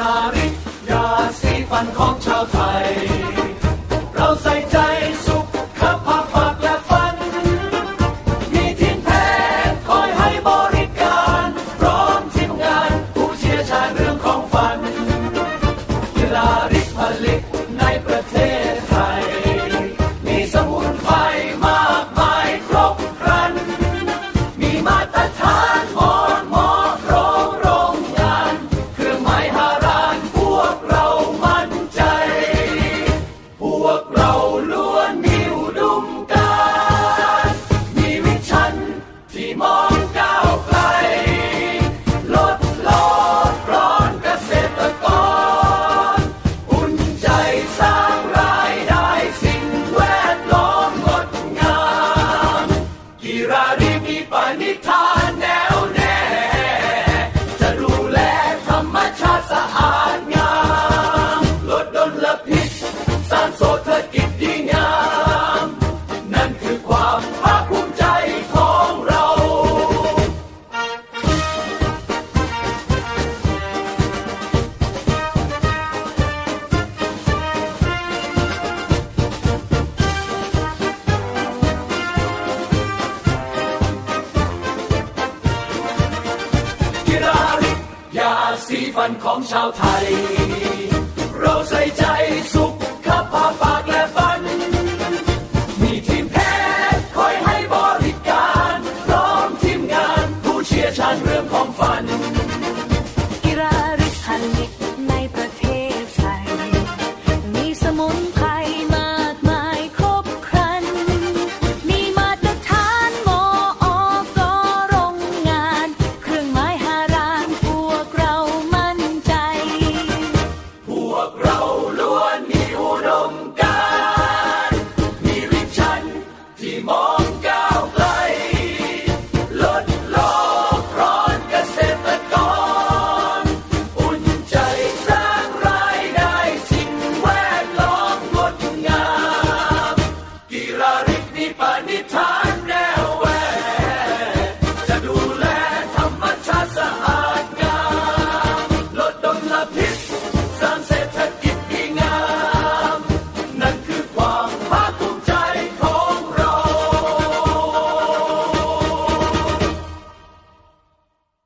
ราริกยาสีฟันของชาวไทย เราล้วนหิวดมการ มีวิชันที่มอง ยาสีฟันของชาวไทย เราใส่ใจสู้